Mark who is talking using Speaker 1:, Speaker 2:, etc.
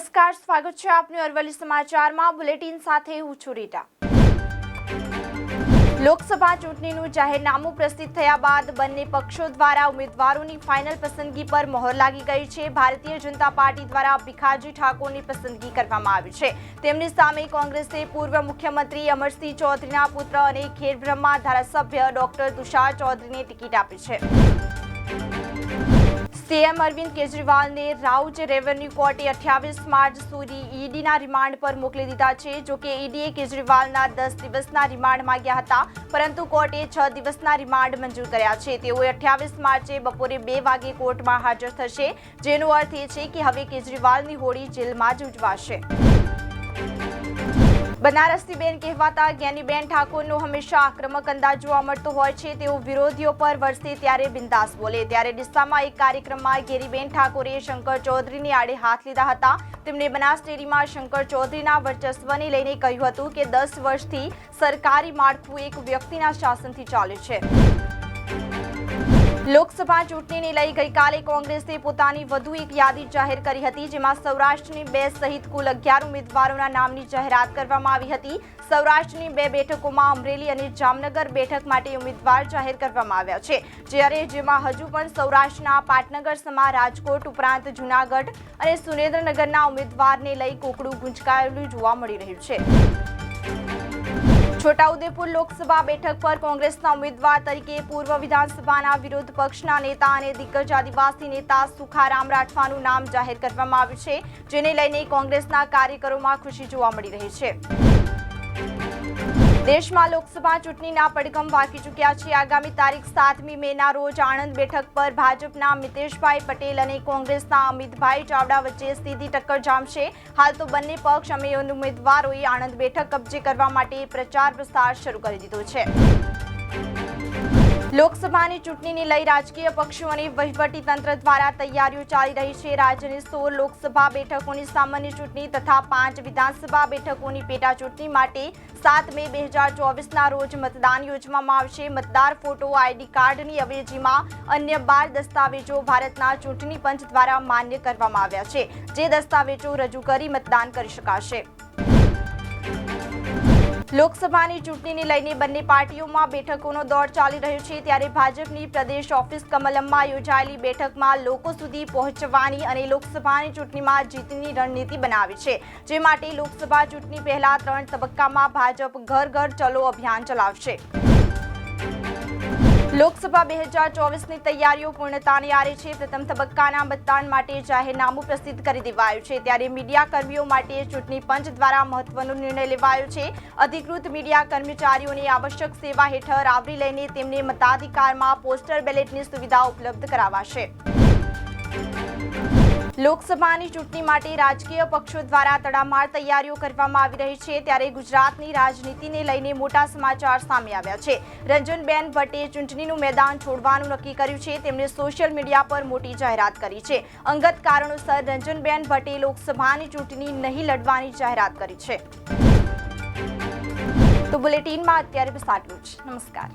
Speaker 1: સ્વાગત છે આપનું અરવલ્લી સમાચારમાં. બુલેટિન સાથે હું છું રીટા. લોકસભા ચૂંટણીનું જાહેરનામું પ્રસિદ્ધ થયા બાદ બંને પક્ષો દ્વારા ઉમેદવારોની ફાઇનલ પસંદગી પર મહોર લાગી ગઈ છે. ભારતીય જનતા પાર્ટી દ્વારા ભીખાજી ઠાકોરની પસંદગી કરવામાં આવી છે. તેમની સામે કોંગ્રેસે પૂર્વ મુખ્યમંત્રી અમરસિંહ ચૌધરીના પુત્ર અને ખેરબ્રહ્મા ધારાસભ્ય ડોક્ટર તુષાર ચૌધરીને ટિકિટ આપી છે. સીએમ અરવિંદ કેજરીવાલને રાઉજ રેવન્યુ કોર્ટે અઠ્યાવીસ માર્ચ સુધી ઈડીના રિમાન્ડ પર મોકલી દીધા છે. જોકે ઈડીએ કેજરીવાલના દસ દિવસના રિમાન્ડ માંગ્યા હતા, પરંતુ કોર્ટે છ દિવસના રિમાન્ડ મંજૂર કર્યા છે. તેઓએ અઠ્યાવીસ માર્ચે બપોરે બે વાગે કોર્ટમાં હાજર થશે, જેનો અર્થ એ છે કે હવે કેજરીવાલની હોળી જેલમાં જ ઉજવાશે. બનારસી બેન કહેવાતા જ્ઞાનીબેન ઠાકોરનો હંમેશા આક્રમક અંદાજ જોવા મળતો હોય છે. તેઓ વિરોધીઓ પર વરસે ત્યારે બિંદાસ બોલે. ત્યારે ડિસ્સામાં એક કાર્યક્રમમાં ગેરીબેન ઠાકોરે શંકર ચૌધરીની આડે હાથ લીધા હતા. તેમણે બનાસ ડેરીમાં શંકર ચૌધરીના વર્ચસ્વને લઈને કહ્યું હતું કે દસ વર્ષથી સરકારી માળખું એક વ્યક્તિના શાસનથી ચાલે છે. લોકસભા ચૂંટણીને લઈ ગઈકાલે કોંગ્રેસે પોતાની વધુ એક યાદી જાહેર કરી હતી, જેમાં સૌરાષ્ટ્રની બે સહિત કુલ અગિયાર ઉમેદવારોના નામની જાહેરાત કરવામાં આવી હતી. સૌરાષ્ટ્રની બે બેઠકોમાં અમરેલી અને જામનગર બેઠક માટે ઉમેદવાર જાહેર કરવામાં આવ્યા છે. જ્યારે જેમાં હજુ પણ સૌરાષ્ટ્રના પાટનગર સમા રાજકોટ ઉપરાંત જૂનાગઢ અને સુરેન્દ્રનગરના ઉમેદવારને લઈ કોકડું ગુંચકાયેલું જોવા મળી રહ્યું છે. છોટાઉદેપુર લોકસભા બેઠક પર કોંગ્રેસના ઉમેદવાર તરીકે પૂર્વ વિધાનસભાના વિરોધ પક્ષના નેતા અને દિગ્ગજ આદિવાસી નેતા સુખારામ રાઠવાનું નામ જાહેર કરવામાં આવ્યું છે, જેને લઈને કોંગ્રેસના કાર્યકરોમાં ખુશી જોવા મળી રહી છે. દેશમાં લોકસભા ચૂંટણીના પડઘમ વાગી ચૂક્યા છે. આગામી તારીખ સાતમી મેના રોજ આણંદ બેઠક પર ભાજપના મિતેશભાઈ પટેલ અને કોંગ્રેસના અમિતભાઈ ચાવડા વચ્ચે સીધી ટક્કર જામશે. હાલ તો બંને પક્ષ અમે ઉમેદવારોએ આણંદ બેઠક કબજે કરવા માટે પ્રચાર પ્રસાર શરૂ કરી દીધો છે. લોકસભાની ચૂંટણીને લઈ રાજકીય પક્ષો અને તંત્ર દ્વારા તૈયારીઓ ચાલી રહી છે. રાજ્યની સોળ લોકસભા બેઠકોની સામાન્ય ચૂંટણી તથા પાંચ વિધાનસભા બેઠકોની પેટા ચૂંટણી માટે સાત મે બે હજાર ચોવીસના રોજ મતદાન યોજવામાં આવશે. મતદાર ફોટો, આઈડી કાર્ડની અવેજીમાં અન્ય બાર દસ્તાવેજો ભારતના ચૂંટણી પંચ દ્વારા માન્ય કરવામાં આવ્યા છે. જે દસ્તાવેજો રજૂ કરી મતદાન કરી શકાશે. લોકસભાની ચૂંટણીને લઈને બંને પાર્ટીઓમાં બેઠકોનો દોર ચાલી રહ્યો છે. ત્યારે ભાજપની પ્રદેશ ઓફિસ કમલમમાં યોજાયેલી બેઠકમાં લોકો સુધી પહોંચવાની અને લોકસભાની ચૂંટણીમાં જીતની રણનીતિ બનાવી છે. જે માટે લોકસભા ચૂંટણી પહેલા ત્રણ તબક્કામાં ભાજપ ઘર ઘર ચલો અભિયાન ચલાવશે. લોકસભા બે હજાર ચોવીસની તૈયારીઓ પૂર્ણતાની આરે છે. પ્રથમ તબક્કાના મતદાન માટે જાહેરનામું પ્રસિદ્ધ કરી દેવાયું છે. ત્યારે મીડિયા કર્મીઓ માટે ચૂંટણી પંચ દ્વારા મહત્વનો નિર્ણય લેવાયો છે. અધિકૃત મીડિયા કર્મચારીઓની આવશ્યક સેવા હેઠળ આવરી લઈને તેમને મતાધિકારમાં પોસ્ટર બેલેટની સુવિધા ઉપલબ્ધ કરાવાશે. લોકસભાની ચૂંટણી માટે રાજકીય પક્ષો દ્વારા તડામાર તૈયારીઓ કરવામાં આવી રહી છે ત્યારે ગુજરાતની રાજનીતિને લઈને મોટા સમાચાર સામે આવ્યા છે. રંજનબેન ભટ્ટે ચૂંટણીનું મેદાન છોડવાનું નક્કી કર્યું છે. તેમણે સોશિયલ મીડિયા પર મોટી જાહેરાત કરી છે. અંગત કારણોસર રંજનબેન ભટ્ટે લોકસભાની ચૂંટણી નહીં લડવાની જાહેરાત કરી છે. તો બુલેટિનમાં અત્યારે બસ જ નમસ્કાર.